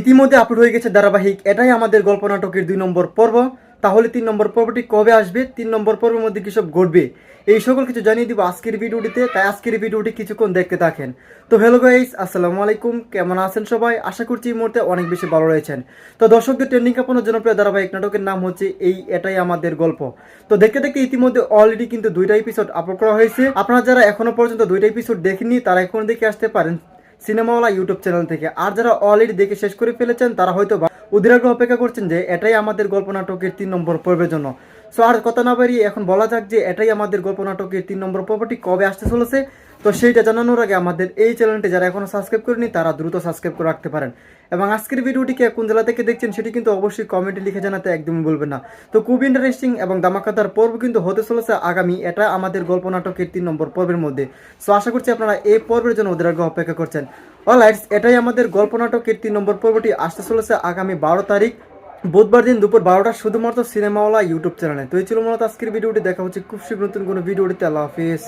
ইতিমধ্যে আপলোড হয়ে গেছে ধারাবাহিক এটাই আমাদের গল্প নাটকের দুই নম্বর পর্ব। তাহলে তিন নম্বর পর্বটি কবে আসবে? তিন নম্বর পর্বের মধ্যে কি সব ঘটবে? এই সকল কিছু জানিয়ে দিব আজকের ভিডিওটিতে। তাই আজকের ভিডিওটি কিছুক্ষণ দেখতে থাকেন। তো হ্যালো গাইস আসসালামু আলাইকুম। কেমন আছেন সবাই? আশা করছি এই মুহূর্তে অনেক বেশি ভালো রয়েছেন। তো দর্শকদের ট্রেন্ডিং কাপানোর জনপ্রিয় ধারাবাহিক নাটকের নাম হচ্ছে এই এটাই আমাদের গল্প। তো দেখতে দেখতে ইতিমধ্যে অলরেডি কিন্তু দুইটা এপিসোড আপলোড করা হয়েছে। আপনারা যারা এখনও পর্যন্ত দুইটা এপিসোড দেখেননি, তারা এখন দেখে আসতে পারেন। সিনেমাওয়ালা ইউটিউব চ্যানেল থেকে। আর যারা অলরেডি দেখে শেষ করে ফেলেছেন, তারা হয়তো উদ্রাগ্রহ অপেক্ষা করছেন যে এটাই আমাদের গল্প নাটকের তিন নম্বর পর্বের জন্য। সো আর কথা না বাড়িয়ে এখন বলা যাক যে এটাই আমাদের গল্প নাটকের তিন নম্বর পর্বটি কবে আসতে চলেছে। তো সেইটা জানানোর আগে আমাদের এই চ্যানেলটি যারা এখনও সাবস্ক্রাইব করেনি তারা দ্রুত সাবস্ক্রাইব করে রাখতে পারেন। এবং আজকের ভিডিওটিকে কোন জেলা থেকে দেখছেন সেটি কিন্তু অবশ্যই কমেন্টে লিখে জানাতে একদমই বলবেন না। তো খুব ইন্টারেস্টিং এবং দামাকাদার পর্ব কিন্তু হতে চলেছে আগামী, এটা আমাদের গল্প নাটকের তিন নম্বর পর্বের মধ্যে। সো আশা করছি আপনারা এই পর্বের জন্য ওদের আগে অপেক্ষা করছেন। অলরাইটস এটাই আমাদের গল্প নাটকের তিন নম্বর পর্বটি। আসতে চলেছে আগামী বারো তারিখ, বুধবার দিন দুপুর বারোটা শুধুমাত্র সিনেমাওয়ালা ইউটিউব চ্যানেলে তো এই ছিল মূলত আজকের ভিডিওটি। দেখা হচ্ছে খুব শীঘ্র নতুন কোনো ভিডিওটিতে আল্লাহ হাফিজ।